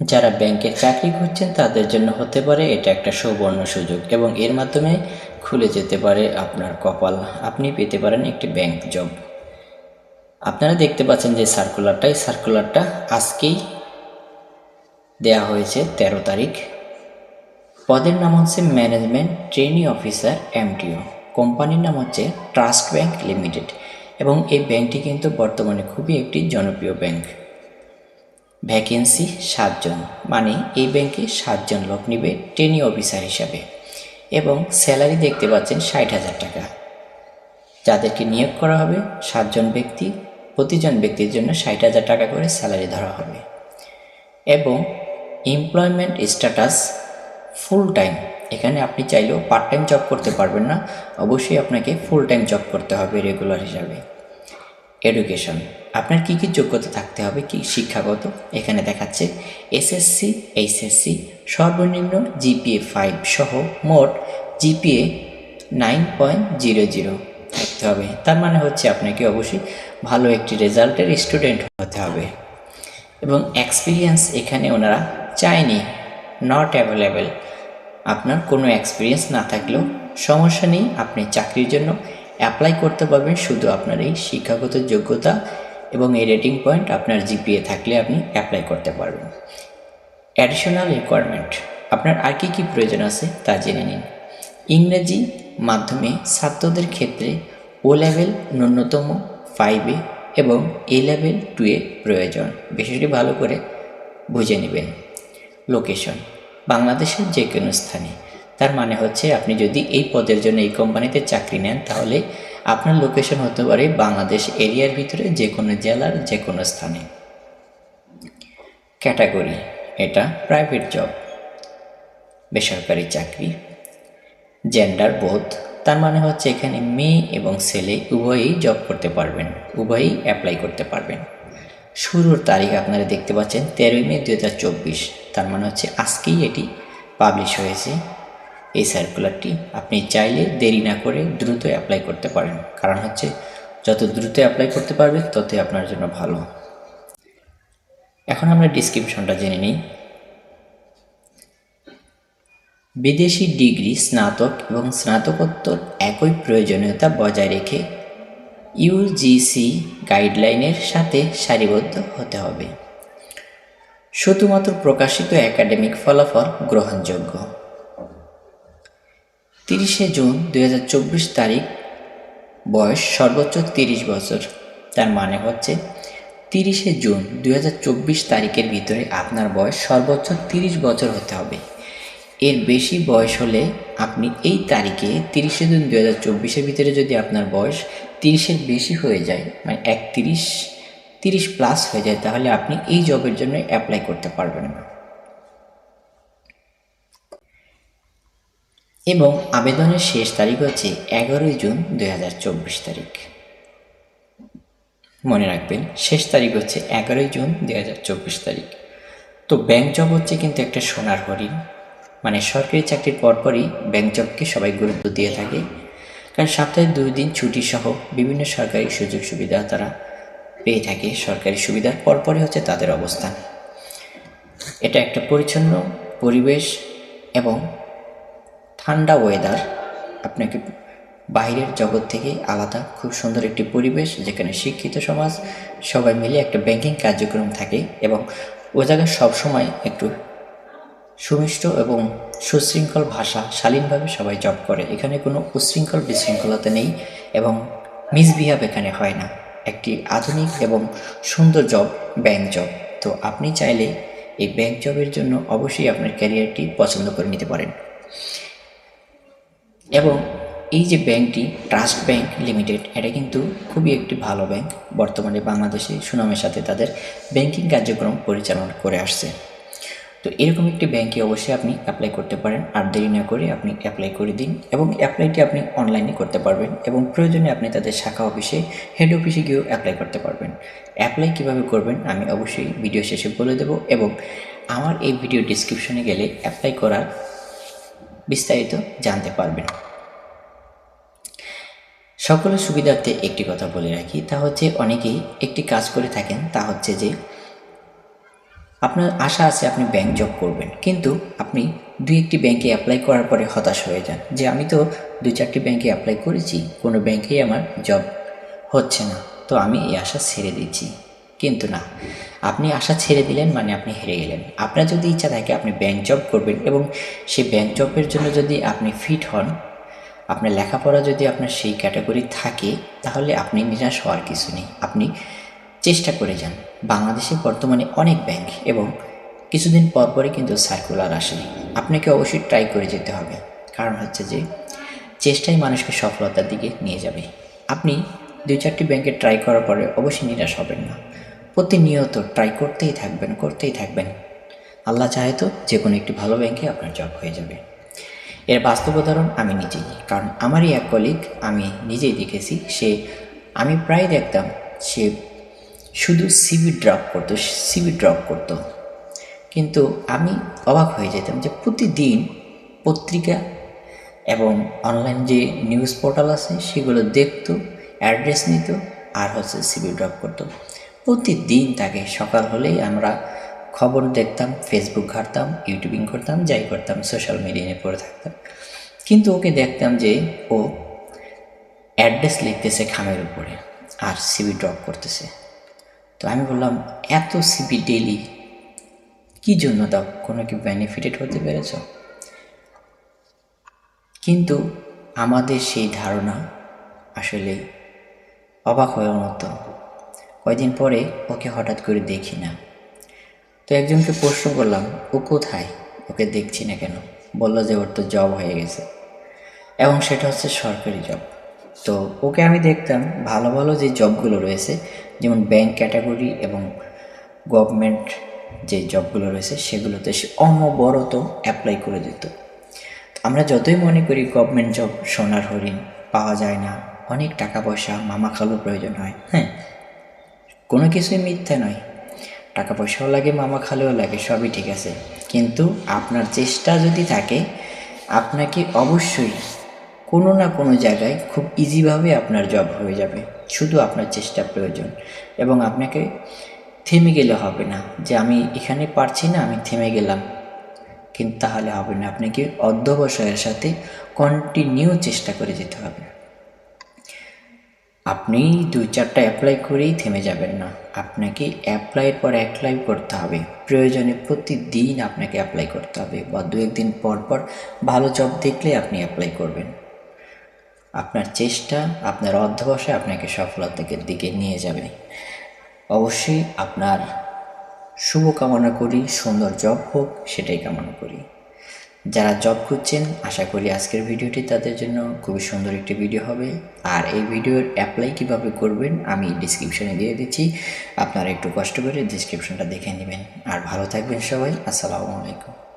যারা ব্যাংকে চাকরি করছেন তাদের জন্য হতে পারে এটা একটা সুবর্ণ সুযোগ এবং এর মাধ্যমে খুলে যেতে পারে আপনার কপাল। আপনি পেতে পারেন একটি ব্যাংক জব। আপনারা দেখতে পাচ্ছেন যে সার্কুলারটা এই সার্কুলারটা আজকেই দেয়া হয়েছে তেরো তারিখ। পদের নাম হচ্ছে ম্যানেজমেন্ট ট্রেনি অফিসার এমটিও। কোম্পানির নাম হচ্ছে ট্রাস্ট ব্যাংক লিমিটেড এবং এই ব্যাংকটি কিন্তু বর্তমানে খুবই একটি জনপ্রিয় ব্যাংক। ভ্যাকেন্সি সাতজন মানে এই ব্যাংকে সাতজন লোক নিবে ট্রেনি অফিসার হিসাবে। এবং স্যালারি দেখতে পাচ্ছেন ষাট হাজার টাকা। যাদেরকে নিয়োগ করা হবে, সাতজন ব্যক্তি, প্রতিজন ব্যক্তির জন্য ষাট হাজার টাকা করে স্যালারি ধরা হবে। এবং এমপ্লয়মেন্ট স্ট্যাটাস ফুল টাইম এখানে আপনি চাইলেও পার্ট টাইম জব করতে পারবেন না, অবশ্যই আপনাকে ফুল টাইম জব করতে হবে রেগুলার হিসাবে। এডুকেশন আপনার কি কি যোগ্যতা থাকতে হবে? কি শিক্ষাগত? এখানে দেখাচ্ছে এসএসসি এইচএসসি সর্বনিম্ন জিপিএ ফাইভ সহ মোট GPA nine point zero zero থাকতে হবে। তার মানে হচ্ছে আপনাকে অবশ্যই ভালো একটি রেজাল্টের স্টুডেন্ট হতে হবে। এবং এক্সপিরিয়েন্স এখানে ওনারা চায়নি। নট অ্যাভেলেবেল আপনার কোনো এক্সপিরিয়েন্স না থাকলেও সমস্যা নেই। আপনি চাকরির জন্য অ্যাপ্লাই করতে পারবেন শুধু আপনার এই শিক্ষাগত যোগ্যতা এবং এই রেটিং পয়েন্ট আপনার জিপিএ থাকলে আপনি অ্যাপ্লাই করতে পারবেন। অ্যাডিশনাল রিকোয়ারমেন্ট আপনার আর কী কী প্রয়োজন আছে তা জেনে নিন। ইংরেজি মাধ্যমে ছাত্রদের ক্ষেত্রে ও লেভেল ন্যূনতম ফাইভে এবং এ লেভেল টুয়ে প্রয়োজন। বিষয়টি ভালো করে বুঝে নেবেন। লোকেশন বাংলাদেশের যে কোনো স্থানে। তার মানে হচ্ছে আপনি যদি এই পদের জন্য এই কোম্পানিতে চাকরি নেন, তাহলে আপনার লোকেশন হতে পারে বাংলাদেশ এরিয়ার ভিতরে যে কোনো জেলার যে কোনো স্থানে। ক্যাটাগরি, এটা প্রাইভেট জব বেসরকারি চাকরি জেন্ডার বোধ তার মানে হচ্ছে এখানে মেয়ে এবং ছেলে উভয়ই জব করতে পারবেন, উভয়ই অ্যাপ্লাই করতে পারবেন। শুরুর তারিখ আপনারা দেখতে পাচ্ছেন তেরোই মে দু হাজার চব্বিশ, তার মানে হচ্ছে আজকেই এটি পাবলিশ হয়েছে। এই সার্কুলারটি আপনি চাইলে দেরি না করে দ্রুত অ্যাপ্লাই করতে পারেন। কারণ হচ্ছে, যত দ্রুত অ্যাপ্লাই করতে পারবেন ততই আপনার জন্য ভালো। এখন আমরা ডিসক্রিপশনটা জেনে নিই। বিদেশি ডিগ্রি, স্নাতক এবং স্নাতকোত্তর একই প্রয়োজনীয়তা বজায় রেখে ইউজিসি গাইডলাইনের সাথে সারিবদ্ধ হতে হবে। শুধুমাত্র প্রকাশিত একাডেমিক ফলাফল গ্রহণযোগ্য। তিরিশে জুন দু হাজার চব্বিশ তারিখ, বয়স সর্বোচ্চ তিরিশ বছর। তার মানে হচ্ছে তিরিশে জুন দু হাজার চব্বিশ তারিখের ভিতরে আপনার বয়স সর্বোচ্চ তিরিশ বছর হতে হবে। এর বেশি বয়স হলে আপনি এই তারিখে তিরিশে জুন দু হাজার চব্বিশের ভিতরে যদি আপনার বয়স তিরিশের বেশি হয়ে যায় মানে এক তিরিশ তিরিশ প্লাস হয়ে যায়, তাহলে আপনি এই জবের জন্য অ্যাপ্লাই করতে পারবেন না। এবং আবেদনের শেষ তারিখ হচ্ছে এগারোই জুন দুই হাজার চব্বিশ তারিখ। মনে রাখবেন, শেষ তারিখ হচ্ছে এগারোই জুন দুই হাজার চব্বিশ তারিখ। তো ব্যাংক জব হচ্ছে কিন্তু একটা সোনার হরিণ। মানে সরকারি চাকরির পরপরই ব্যাংক জবকে সবাই গুরুত্ব দিয়ে থাকে। কারণ সপ্তাহে দুই দিন ছুটি সহ বিভিন্ন সরকারি সুযোগ সুবিধা তারা পেয়ে থাকে। সরকারি সুবিধার পরপরই হচ্ছে তাদের অবস্থান। এটা একটা পরিচ্ছন্ন পরিবেশ এবং ঠান্ডা ওয়েদার আপনাকে বাইরের জগৎ থেকে আলাদা, খুব সুন্দর একটি পরিবেশ, যেখানে শিক্ষিত সমাজ, সবাই মিলে একটা ব্যাংকিং কার্যক্রম থাকে এবং ও জায়গায় সবসময় একটু সুমিষ্ট এবং সুশৃঙ্খল ভাষা, শালীনভাবে সবাই জব করে। এখানে কোনো উশৃঙ্খল বিশৃঙ্খলতা নেই এবং মিসবিহেভ এখানে হয় না। একটি আধুনিক এবং সুন্দর জব ব্যাংক জব তো আপনি চাইলে এই ব্যাংক জবের জন্য অবশ্যই আপনার ক্যারিয়ারটি পছন্দ করে নিতে পারেন। এবং এই যে ব্যাংকটি, ট্রাস্ট ব্যাংক লিমিটেড, এটা কিন্তু খুবই একটি ভালো ব্যাংক। বর্তমানে বাংলাদেশে সুনামের সাথে তাদের ব্যাংকিং কার্যক্রম পরিচালনা করে আসছে। তো এরকম একটি ব্যাংকে অবশ্যই আপনি অ্যাপ্লাই করতে পারেন। আর দেরি না করে আপনি অ্যাপ্লাই করে দিন এবং অ্যাপ্লাইটি আপনি অনলাইনে করতে পারবেন এবং প্রয়োজনে আপনি তাদের শাখা অফিসে হেড অফিসে গিয়েও অ্যাপ্লাই করতে পারবেন। অ্যাপ্লাই কীভাবে করবেন আমি অবশ্যই ভিডিও শেষে বলে দেব এবং আমার এই ভিডিও ডিসক্রিপশনে গেলে অ্যাপ্লাই করার বিস্তারিত জানতে পারবেন। সকলের সুবিধার্থে একটি কথা বলে রাখি, তা হচ্ছে অনেকেই একটি কাজ করে থাকেন, তা হচ্ছে যে আপনার আশা আছে আপনি ব্যাংক জব করবেন, কিন্তু আপনি দুই একটি ব্যাংকে অ্যাপ্লাই করার পরে হতাশ হয়ে যান যে আমি তো দুই চারটি ব্যাংকে অ্যাপ্লাই করেছি, কোনো ব্যাংকেই আমার জব হচ্ছে না। তো আমি এই আশা ছেড়ে দিচ্ছি কিন্তু না। আপনি আশা ছেড়ে দিলেন মানে আপনি হেরে গেলেন। আপনার যদি ইচ্ছা থাকে আপনি ব্যাংক জব করবেন এবং সেই ব্যাংক জবের জন্য যদি আপনি ফিট হন, আপনার লেখাপড়া যদি আপনার সেই ক্যাটাগরি থাকে, তাহলে আপনি নিরাশ হওয়ার কিছু নেই। আপনি চেষ্টা করে যান। বাংলাদেশে বর্তমানে অনেক ব্যাংক এবং কিছুদিন পর পরই কিন্তু সার্কুলার আসে আপনাকে অবশ্যই ট্রাই করে যেতে হবে। কারণ হচ্ছে যে, চেষ্টাই মানুষকে সফলতার দিকে নিয়ে যাবে। আপনি দুই চারটি ব্যাংকে ট্রাই করার পরে অবশ্যই নিরাশ হবেন না। প্রতিনিয়ত ট্রাই করতেই থাকবেন করতেই থাকবেন। আল্লাহ চাহে তো যে কোনো একটি ভালো ব্যাংকে আপনার জব হয়ে যাবে। এর বাস্তব উদাহরণ আমি নিজেই, কারণ আমারই এক কলিগ আমি নিজেই দেখেছি, সে আমি প্রায় দেখতাম, সে শুধু সিবি ড্রপ করতো সিবি ড্রপ করতো। কিন্তু আমি অবাক হয়ে যেতাম যে প্রতিদিন পত্রিকা এবং অনলাইন যে নিউজ পোর্টাল আছে, সেগুলো দেখতো অ্যাড্রেস নিত আর হচ্ছে সিবি ড্রপ করতো। প্রতিদিন তাকে সকাল হলেই আমরা খবর দেখতাম ফেসবুক ঘাটতাম ইউটিউবিং করতাম, যাই করতাম সোশ্যাল মিডিয়ায় পড়ে থাকতাম। কিন্তু ওকে দেখতাম যে ও অ্যাড্রেস লিখতেছে খামের উপরে আর সিবি ড্রপ করতেছে। তো আমি বললাম, এত সিবি ডেলি কি জন্য দাও? কোনো কি বেনিফিটেড হতে পেরেছ? কিন্তু আমাদের সেই ধারণা আসলে অবাক হওয়ার মতো কয়দিন পরে ওকে হঠাৎ করে দেখি না। তো একজনকে প্রশ্ন করলাম, ও কোথায়? ওকে দেখছি না কেন? বলল যে ওর তো জব হয়ে গেছে। এবং সেটা হচ্ছে সরকারি জব তো ওকে আমি দেখতাম ভালো ভালো যে জবগুলো রয়েছে, যেমন ব্যাংক ক্যাটাগরি এবং গভর্নমেন্ট যে জবগুলো রয়েছে, সেগুলোতে সে অনবরত অ্যাপ্লাই করে দিত। আমরা যতই মনে করি গভর্নমেন্ট জব সোনার হরিণ, পাওয়া যায় না, অনেক টাকা পয়সা মামা খালু প্রয়োজন হয় হ্যাঁ? কোনো কিছুই মিথ্যা নয়। টাকা পয়সাও লাগে, মামা খালেও লাগে, সবই ঠিক আছে। কিন্তু আপনার চেষ্টা যদি থাকে, আপনাকে অবশ্যই কোনো না কোনো জায়গায় খুব ইজিভাবে আপনার জব হয়ে যাবে। শুধু আপনার চেষ্টা প্রয়োজন। এবং আপনাকে থেমে গেলে হবে না যে, আমি এখানে পারছি না, আমি থেমে গেলাম। কিন্তু তাহলে হবে না। আপনাকে অধ্যবসায়ের সাথে কন্টিনিউ চেষ্টা করে যেতে হবে। আপনি দুই চারটা অ্যাপ্লাই করেই থেমে যাবেন না। আপনাকে অ্যাপ্লাইয়ের পর অ্যাপ্লাই করতে হবে। প্রয়োজনে প্রতিদিন আপনাকে অ্যাপ্লাই করতে হবে বা দু একদিন পর পর ভালো জব দেখলে আপনি অ্যাপ্লাই করবেন। আপনার চেষ্টা, আপনার অধ্যবসায় আপনাকে সফলতার দিকে নিয়ে যাবে। অবশ্যই আপনার শুভ কামনা করি, সুন্দর জব হোক, সেটাই কামনা করি। যারা জব খুঁজছেন, আশা করি আজকের ভিডিওটি তাদের জন্য খুবই সুন্দর একটি ভিডিও হবে। আর এই ভিডিওর অ্যাপ্লাই কীভাবে করবেন, আমি ডিসক্রিপশনে দিয়ে দিচ্ছি। আপনারা একটু কষ্ট করে ডিসক্রিপশনটা দেখে নেবেন। আর ভালো থাকবেন সবাই। আসসালামু আলাইকুম।